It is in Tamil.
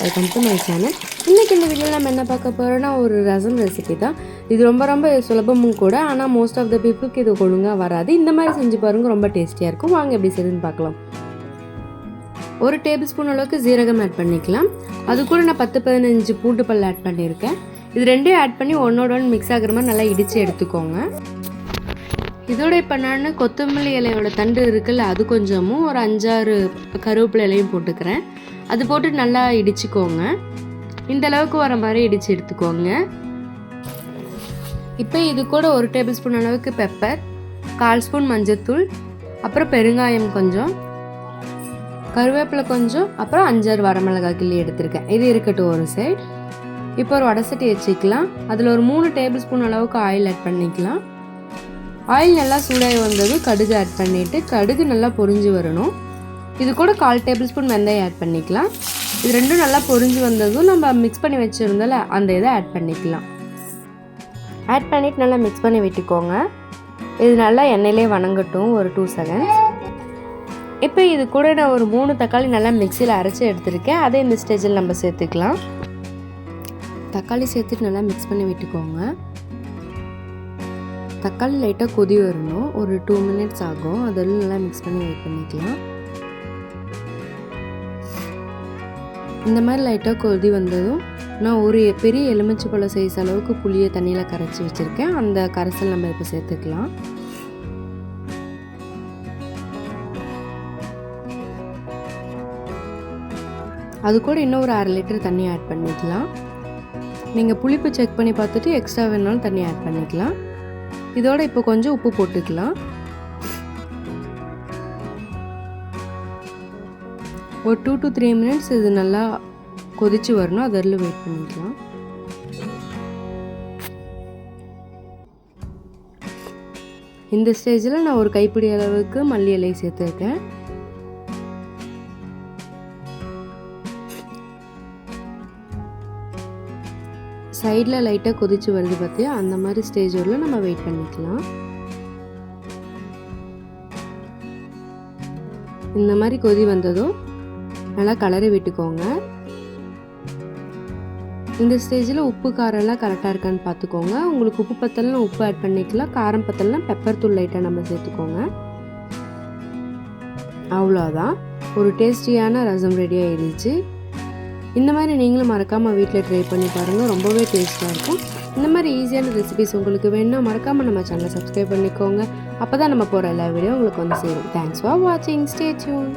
வெல்கம் டு மை சேனல் இன்றைக்கி இந்த வீடியோவில் நம்ம என்ன பார்க்க போகிறோன்னா ஒரு ரசம் ரெசிபி தான். இது ரொம்ப ரொம்ப சுலபமும் கூட ஆனால் மோஸ்ட் ஆஃப் த பீப்புளுக்கு இது ஒழுங்காக வராது. இந்த மாதிரி செஞ்சு பாருங்க ரொம்ப டேஸ்டியாக இருக்கும். வாங்க எப்படி செய்யுதுன்னு பார்க்கலாம். ஒரு டேபிள் ஸ்பூன் அளவுக்கு ஜீரகம் ஆட் பண்ணிக்கலாம். அது கூட நான் பத்து பதினஞ்சு பூண்டு பல் ஆட் பண்ணியிருக்கேன். இது ரெண்டையும் ஆட் பண்ணி ஒன்னோட ஒன்று மிக்ஸ் ஆகுற மாதிரி நல்லா இடித்து எடுத்துக்கோங்க. இதோட இப்போ நான் கொத்தமல்லி இலையோட தண்டு இருக்குல்ல அது கொஞ்சமும் ஒரு அஞ்சாறு கருவேப்பிலை இலையும் போட்டுக்கிறேன். அது போட்டு நல்லா இடிச்சுக்கோங்க. இந்த அளவுக்கு வர மாதிரி இடித்து எடுத்துக்கோங்க. இப்போ இது கூட ஒரு டேபிள் ஸ்பூன் அளவுக்கு பெப்பர் கால் ஸ்பூன் மஞ்சத்தூள் அப்புறம் பெருங்காயம் கொஞ்சம் கருவேப்பிலை கொஞ்சம் அப்புறம் அஞ்சாறு வரமிளகாய் கிள்ளி எடுத்திருக்கேன். இது இருக்கட்டும் ஒரு சைடு இப்போ ஒரு வடசட்டி வச்சுக்கலாம். அதில் ஒரு மூணு டேபிள் ஸ்பூன் அளவுக்கு ஆயில் ஆட் பண்ணிக்கலாம். ஆயில் நல்லா சூடாகி வந்ததும் கடுகு ஆட் பண்ணிவிட்டு கடுகு நல்லா பொரிஞ்சு வரணும். இது கூட கால் டேபிள் ஸ்பூன் வெந்தயம் ஆட் பண்ணிக்கலாம். இது ரெண்டும் நல்லா பொரிஞ்சு வந்ததும் நம்ம மிக்ஸ் பண்ணி வச்சுருந்தால அந்த இதை ஆட் பண்ணிக்கலாம். ஆட் பண்ணிவிட்டு நல்லா மிக்ஸ் பண்ணி விட்டுக்கோங்க. இது நல்லா எண்ணெயிலே வணங்கட்டும் ஒரு டூ செகண்ட்ஸ் இப்போ இது கூட நான் ஒரு மூணு தக்காளி நல்லா மிக்சியில் அரைச்சி எடுத்திருக்கேன். அதே இந்த ஸ்டேஜில் நம்ம சேர்த்துக்கலாம். தக்காளி சேர்த்துட்டு நல்லா மிக்ஸ் பண்ணி விட்டுக்கோங்க. தக்காளி லைட்டாக கொதி வரணும். ஒரு டூ மினிட்ஸ் ஆகும். அதெல்லாம் நல்லா மிக்ஸ் பண்ணி வெயிட் பண்ணிக்கலாம். இந்த மாதிரி லைட்டாக கொதி வந்ததும் நான் ஒரு பெரிய எலுமிச்சை பழம் சைஸ் அளவுக்கு புளியை தண்ணியில் கரைச்சி வச்சுருக்கேன். அந்த கரைசல் நம்ம இப்போ சேர்த்துக்கலாம். அது கூட இன்னும் ஒரு அரை லிட்டர் தண்ணி ஆட் பண்ணிக்கலாம். நீங்கள் புளிப்பு செக் பண்ணி பார்த்துட்டு எக்ஸ்ட்ரா வேணாலும் தண்ணி ஆட் பண்ணிக்கலாம். இதோட இப்போ கொஞ்சம் உப்பு போட்டுக்கலாம். ஒரு டூ டு த்ரீ மினிட்ஸ் இது நல்லா கொதிச்சு வரணும். அதில் வெயிட் பண்ணிக்கலாம். இந்த ஸ்டேஜில் நான் ஒரு கைப்பிடி அளவுக்கு மல்லி இலையை சேர்த்துருக்கேன். சைடில் லைட்டாக கொதிச்சு வருது பார்த்தியா? அந்த மாதிரி ஸ்டேஜ் வரல நம்ம வெயிட் பண்ணிக்கலாம். இந்த மாதிரி கொதி வந்ததும் நல்லா கலரி விட்டுக்கோங்க. இந்த ஸ்டேஜில் உப்பு காரம்லாம் கரெக்டாக இருக்கான்னு பார்த்துக்கோங்க. உங்களுக்கு உப்பு பத்தலாம் உப்பு ஆட் பண்ணிக்கலாம். காரம் பத்தலாம் பெப்பர் தூள் லைட்டாக நம்ம சேர்த்துக்கோங்க. அவ்வளோதான். ஒரு டேஸ்டியான ரசம் ரெடி ஆயிடுச்சு. இந்த மாதிரி நீங்களும் மறக்காமல் வீட்டில் ட்ரை பண்ணி பாருங்கள் ரொம்பவே டேஸ்ட்டாக இருக்கும். இந்த மாதிரி ஈஸியான ரெசிபிஸ் உங்களுக்கு வேணும்னா மறக்காமல் நம்ம சேனலை சப்ஸ்கிரைப் பண்ணிக்கோங்க. அப்போ தான் நம்ம போகிற எல்லா வீடியோ உங்களுக்கு வந்து சேரும். தேங்க்ஸ் ஃபார் வாட்சிங் ஸ்டே டியூன்